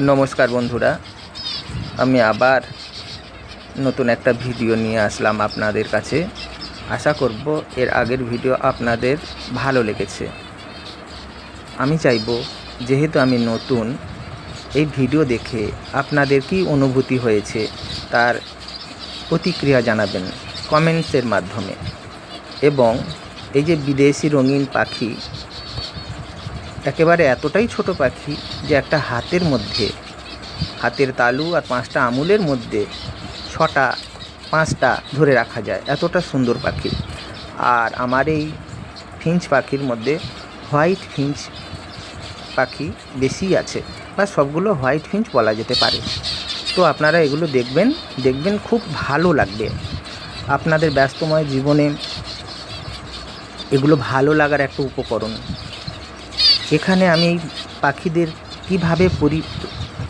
নমস্কার বন্ধুরা, আমি আবার নতুন একটা ভিডিও নিয়ে আসলাম আপনাদের কাছে। আশা করব এর আগের ভিডিও আপনাদের ভালো লেগেছে। আমি চাইব, যেহেতু আমি নতুন, এই ভিডিও দেখে আপনাদের কি অনুভূতি হয়েছে, তার প্রতিক্রিয়া জানাবেন কমেন্টসের মাধ্যমে। এবং এই যে বিদেশি রঙিন পাখি একেবারে এতটাই ছোট পাখি যে একটা হাতের মধ্যে, হাতের তালু আর পাঁচটা আঙুলের মধ্যে ছটা, পাঁচটা ধরে রাখা যায়। এতটা সুন্দর পাখি। আর আমার এই ফিঞ্চ পাখির মধ্যে হোয়াইট ফিঞ্চ পাখি বেশি আছে, বা সবগুলো হোয়াইট ফিঞ্চ বলা যেতে পারে। তো আপনারা এগুলো দেখবেন দেখবেন খুব ভালো লাগবে। আপনাদের ব্যস্তময় জীবনে এগুলো ভালো লাগার একটা উপকরণ। এখানে আমি পাখিদের কীভাবে পরি,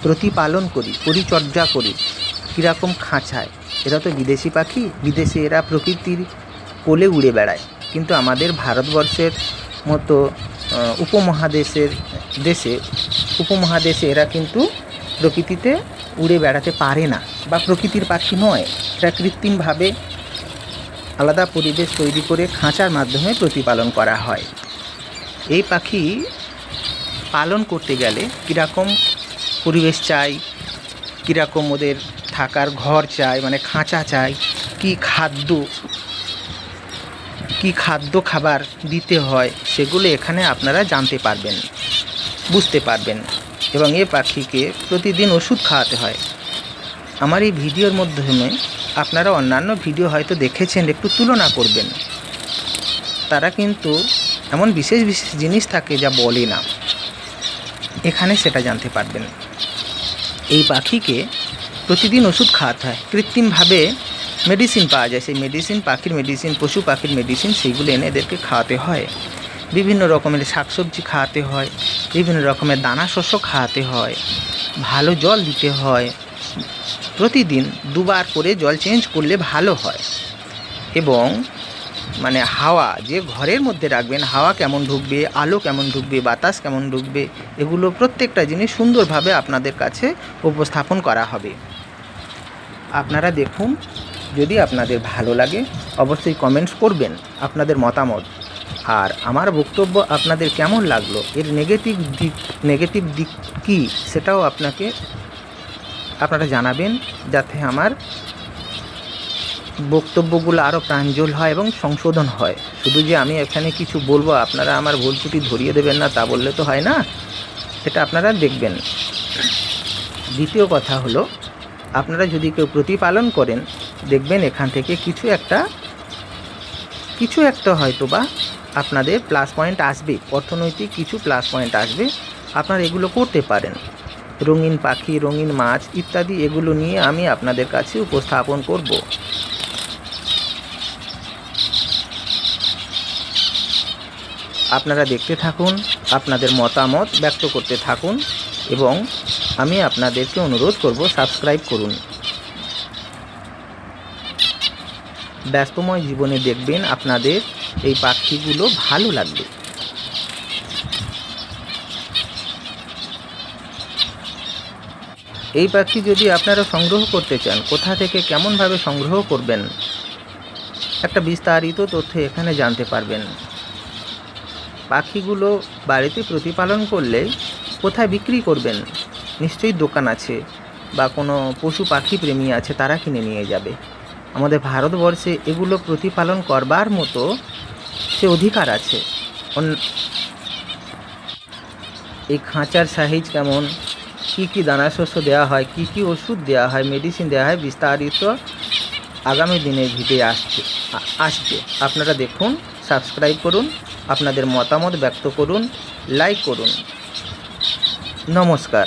প্রতিপালন করি, পরিচর্যা করি, কীরকম খাঁচায়। এরা তো বিদেশি পাখি, বিদেশে এরা প্রকৃতির কোলে উড়ে বেড়ায়। কিন্তু আমাদের ভারতবর্ষের মতো উপমহাদেশের দেশে, উপমহাদেশে এরা কিন্তু প্রকৃতিতে উড়ে বেড়াতে পারে না বা প্রকৃতির পাখি নয়। এরা কৃত্রিমভাবে আলাদা পরিবেশ তৈরি করে খাঁচার মাধ্যমে প্রতিপালন করা হয়। এই পাখি পালন করতে গেলে কীরকম পরিবেশ চাই, কীরকম ওদের থাকার ঘর চাই মানে খাঁচা চাই, কি খাদ্য কি খাদ্য খাবার দিতে হয় সেগুলো এখানে আপনারা জানতে পারবেন, বুঝতে পারবেন এবং এ পাখিকে প্রতিদিন ওষুধ খাওয়াতে হয়। আমার এই ভিডিওর মাধ্যমে আপনারা অন্যান্য ভিডিও হয়তো দেখেছেন, একটু তুলনা করবেন। তারা কিন্তু এমন বিশেষ বিশেষ জিনিস থাকে যা বলে না। এখানে সেটা জানতে পারবেন। এই পাখিকে প্রতিদিন ওষুধ খাওয়াতে হয়। কৃত্রিমভাবে মেডিসিন পাওয়া যায়। সেই মেডিসিন পাখির মেডিসিন পশু পাখির মেডিসিন সেইগুলো এনে এদেরকে খাওয়াতে হয়। বিভিন্ন রকমের শাকসবজি খাওয়াতে হয়। বিভিন্ন রকমের দানা শস্য খাওয়াতে হয়। ভালো জল দিতে হয়। প্রতিদিন দুবার করে জল চেঞ্জ করলে ভালো হয়। এবং মানে হাওয়া, যে ঘরের মধ্যে রাখবেন, হাওয়া কেমন ঢুকবে, আলো কেমন ঢুকবে, বাতাস কেমন ঢুকবে, এগুলো প্রত্যেকটা জিনিস সুন্দরভাবে আপনাদের কাছে উপস্থাপন করা হবে। আপনারা দেখুন, যদি আপনাদের ভালো লাগে, অবশ্যই কমেন্টস করবেন আপনাদের মতামত। আর আমার বক্তব্য আপনাদের কেমন লাগল, এর নেগেটিভ দিক নেগেটিভ দিক কী, সেটাও আপনাকে, আপনারা জানাবেন, যাতে আমার বক্তব্যগুলো আরও প্রাঞ্জল হয় এবং সংশোধন হয়। শুধু যে আমি এখানে কিছু বলব, আপনারা আমার ভুল ত্রুটি ধরিয়ে দেবেন না, তা বললে তো হয় না। এটা আপনারা দেখবেন। দ্বিতীয় কথা হলো, আপনারা যদি কেউ প্রতিপালন করেন, দেখবেন এখান থেকে কিছু একটা কিছু একটা হয়তো বা আপনাদের প্লাস পয়েন্ট আসবে। অর্থনৈতিক কিছু প্লাস পয়েন্ট আসবে। আপনারা এগুলো করতে পারেন। রঙিন পাখি, রঙিন মাছ ইত্যাদি এগুলো নিয়ে আমি আপনাদের কাছে উপস্থাপন করব। আপনারা দেখতে থাকুন, আপনাদের মতামত ব্যক্ত করতে থাকুন এবং আমি আপনাদেরকে অনুরোধ করব সাবস্ক্রাইব করুন। ব্যস্তময় জীবনে দেখবেন আপনাদের এই পাখিগুলো ভালো লাগবে। এই পাখি যদি আপনারা সংগ্রহ করতে চান, কোথা থেকে কেমনভাবে সংগ্রহ করবেন? একটা বিস্তারিত তথ্য এখানে জানতে পারবেন। পাখিগুলো বাড়িতে প্রতিপালন করলে কোথায় বিক্রি করবেন? নিশ্চয়ই দোকান আছে বা কোনো পশু পাখি প্রেমী আছে, তারা কিনে নিয়ে যাবে। আমাদের ভারতবর্ষে এগুলো প্রতিপালন করবার মতো সে অধিকার আছে। এই খাঁচার সাইজ কেমন? কি কি দানা শস্য দেওয়া হয়? কি কি ওষুধ দেওয়া হয়? মেডিসিন দেওয়া হয়? বিস্তারিত আগামী দিনের ভিডিও আসছে আসবে। আপনারা দেখুন, সাবস্ক্রাইব করুন। আপনাদের মতামত ব্যক্ত করুন লাইক করুন। নমস্কার।